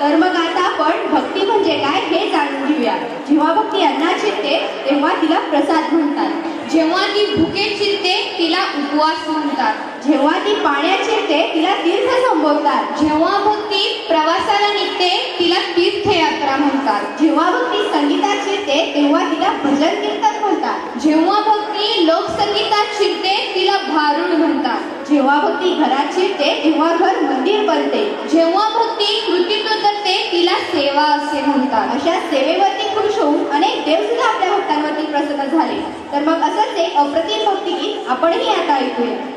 तर मग आता आपण भक्ती म्हणजे काय हे जाणून घेऊया. जेव्हा भक्ती अन्नात शिरते तेव्हा तिला प्रसाद म्हणतात. जेव्हा ती भुकेत शिरते तिला उपवास म्हणतात. जेव्हा ती पाण्यात शिरते तिला तीर्थ संबोधतात जेव्हा भक्ती प्रवासाला निघते तिला तीर्थयात्रा म्हणतात. जेव्हा भक्ती संगीतात शिरते तेव्हा तिला भजन कीर्तन म्हणतात. जेव्हा भक्ती लोकसंगीतात शिरते तिला भारुड म्हणतात. जेव्हा भक्ती घरात शिरते तेव्हा घर मंदिर बनते. जेव्हा भक्ती कृतित्व करते तिला सेवा असे म्हणतात. अशा सेवेवरती खुश होऊन अनेक देव सुद्धा आपल्या भक्तांवरती प्रसन्न झाले. तर मग असंच एक अप्रतिम भक्तिगीत आपणही आता ऐकूया.